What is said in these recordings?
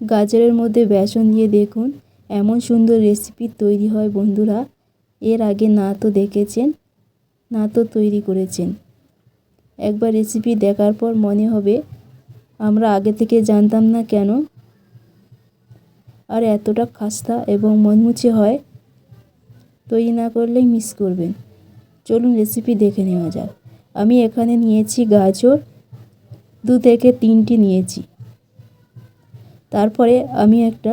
গাজরের মধ্যে বেসন দিয়ে দেখুন, এমন সুন্দর রেসিপি তৈরি হয় বন্ধুরা। এর আগে না তো দেখেছেন না তো তৈরি করেছেন। একবার রেসিপি দেখার পর মনে হবে, আমরা আগে থেকে জানতাম না কেন। আর এতটা খাস্তা এবং মনমুচে হয়, তৈরি না করলেই মিস করবেন। চলুন রেসিপি দেখে নেওয়া যাক। আমি এখানে নিয়েছি গাজর, দু থেকে তিনটি নিয়েছি। তারপরে আমি একটা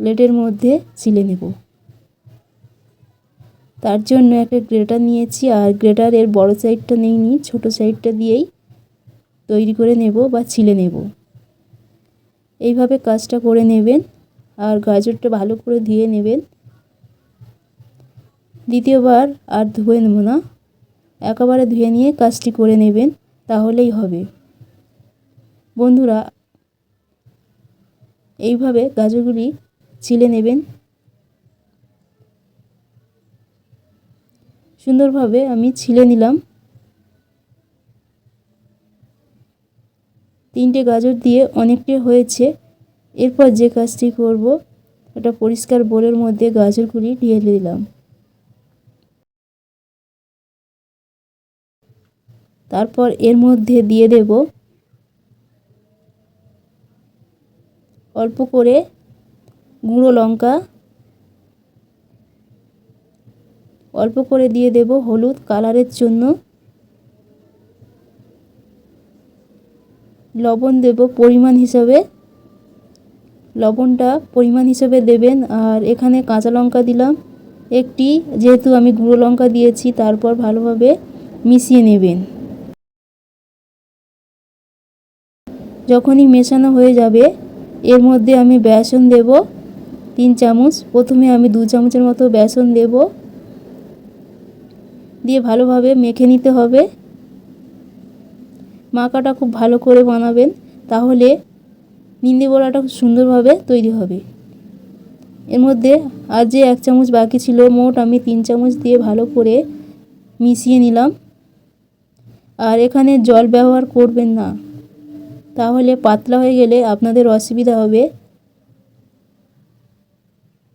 প্লেটের মধ্যে ছিলে নেব। তার জন্য একটা গ্রেটার নিয়েছি আর গ্রেটারের বড় সাইডটা নিইনি ছোট সাইডটা দিয়েই তৈরি করে নেব বা ছিলে নেব। এইভাবে কাজটা করে নেবেন আর গাজরটা ভালো করে ধুয়ে নেবেন। দ্বিতীয়বার আর ধুয়ে নেব না, একেবারে ধুয়ে নিয়ে কাজটি করে নেবেন, তাহলেই হবে। বন্ধুরা এইভাবে গাজরগুলি ছিলে নেবেন। সুন্দরভাবে আমি ছিলে নিলাম। তিনটে গাজর দিয়ে অনেকটাই হয়েছে। এরপর যে কাজটি করব একটা পরিষ্কার বোলের মধ্যে গাজরগুলি ঢেলে দিলাম। তারপর এর মধ্যে দিয়ে দেব অল্প করে গুঁড়ো লঙ্কা, অল্প করে দিয়ে দেব হলুদ কালারের জন্য। লবণ দেব পরিমাণ হিসাবে। লবণটা পরিমাণ হিসাবে দেবেন। আর এখানে কাঁচা লঙ্কা দিলাম। একটি, যেহেতু আমি গুঁড়ো লঙ্কা দিয়েছি, তারপর ভালোভাবে মিশিয়ে নেবেন। যখনই মেশানো হয়ে যাবে এর মধ্যে আমি বেসন দেব তিন চামচ। প্রথমে আমি দু চামচের মতো বেসন দেব। দিয়ে ভালোভাবে মেখে নিতে হবে। মাখাটা খুব ভালো করে বানাবেন, তাহলে নিন্দি বড়াটা খুব সুন্দরভাবে তৈরি হবে। এর মধ্যে আর যে এক চামচ বাকি ছিল, মোট আমি তিন চামচ দিয়ে ভালো করে মিশিয়ে নিলাম। আর এখানে জল ব্যবহার করবেন না। তাহলে পাতলা হয়ে গেলে আপনাদের অসুবিধা হবে।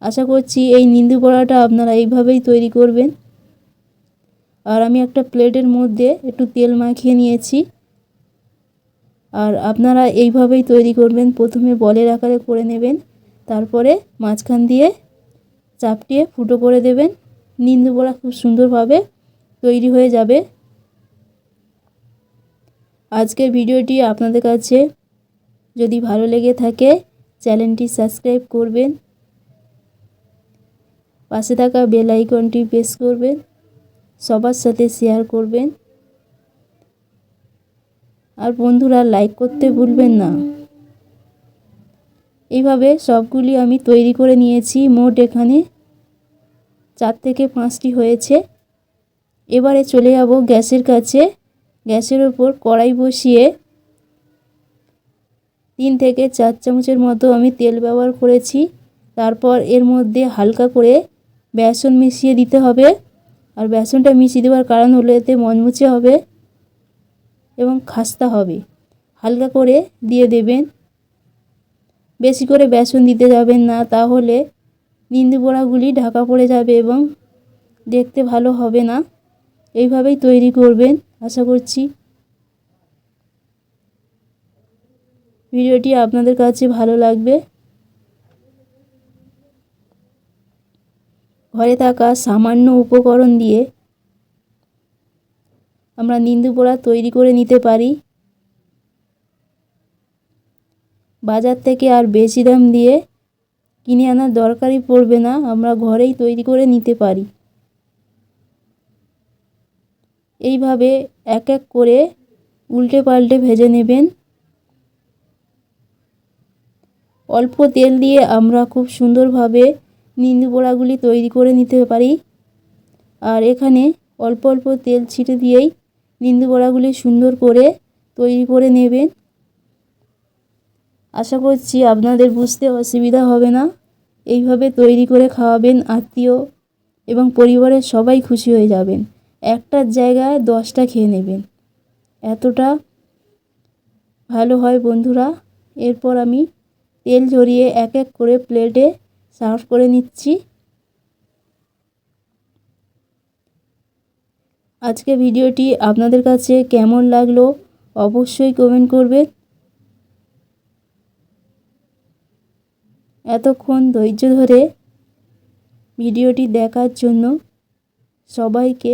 আশা করছি এই নিন্দু বড়াটা আপনারা এইভাবেই তৈরি করবেন। আর আমি একটা প্লেটের মধ্যে একটু তেল মাখিয়ে নিয়েছি। আর আপনারা এইভাবেই তৈরি করবেন। প্রথমে বলের আকারে করে নেবেন, তারপরে মাঝখান দিয়ে চাপটিয়ে ফুটো করে দেবেন। নিন্দু বড়া খুব সুন্দরভাবে তৈরি হয়ে যাবে। আজকের ভিডিওটি আপনাদের কাছে যদি ভালো লেগে থাকে, চ্যানেলটি সাবস্ক্রাইব করবেন। পাশে থাকা বেল আইকনটি প্রেস করবেন। সবার সাথে শেয়ার করবেন। আর বন্ধুরা, লাইক করতে ভুলবেন না। এইভাবে সবগুলি আমি তৈরি করে নিয়েছি। মোট এখানে চার থেকে পাঁচটি হয়েছে। এবারে চলে যাব গ্যাসের কাছে। গ্যাসের ওপর কড়াই বসিয়ে তিন থেকে চার চামচের মতো আমি তেল ব্যবহার করেছি। তারপর এর মধ্যে হালকা করে বেসন মিশিয়ে দিতে হবে। আর বেসনটা মিশিয়ে দেওয়ার কারণ হলো এতে মচমুচে হবে এবং খাস্তা হবে। হালকা করে দিয়ে দেবেন। বেশি করে বেসন দিতে যাবেন না, তাহলে নিন্দু বড়াগুলি ঢাকা পড়ে যাবে এবং দেখতে ভালো হবে না। এইভাবেই তৈরি করবেন। আশা করছি। ভিডিওটি আপনাদের কাছে ভালো লাগবে। ঘরে থাকা সামান্য উপকরণ দিয়ে আমরা নিন্দু পোড়া তৈরি করে নিতে পারি। বাজার থেকে আর বেশি দাম দিয়ে কিনে আনার দরকারই পড়বে না, আমরা ঘরেই তৈরি করে নিতে পারি। এইভাবে এক এক করে উল্টে পাল্টে ভেজে নেবেন। অল্প তেল দিয়ে আমরা খুব সুন্দরভাবে নিন্দু বড়াগুলি তৈরি করে নিতে পারি। আর এখানে অল্প অল্প তেল ছিটে দিয়েই নিন্দু বড়াগুলি সুন্দর করে তৈরি করে নেবেন। আশা করছি আপনাদের বুঝতে অসুবিধা হবে না। এইভাবে তৈরি করে খাওয়াবেন আত্মীয় এবং পরিবারের সবাই খুশি হয়ে যাবেন। একটার জায়গায় দশটা খেয়ে নেবেন। এতটা ভালো হয় বন্ধুরা। এরপর আমি তেল ঝরিয়ে এক এক করে প্লেটে সার্ভ করে নিচ্ছি। আজকে ভিডিওটি আপনাদের কাছে কেমন লাগল অবশ্যই কমেন্ট করবেন। এতক্ষণ ধৈর্য ধরে ভিডিওটি দেখার জন্য সবাইকে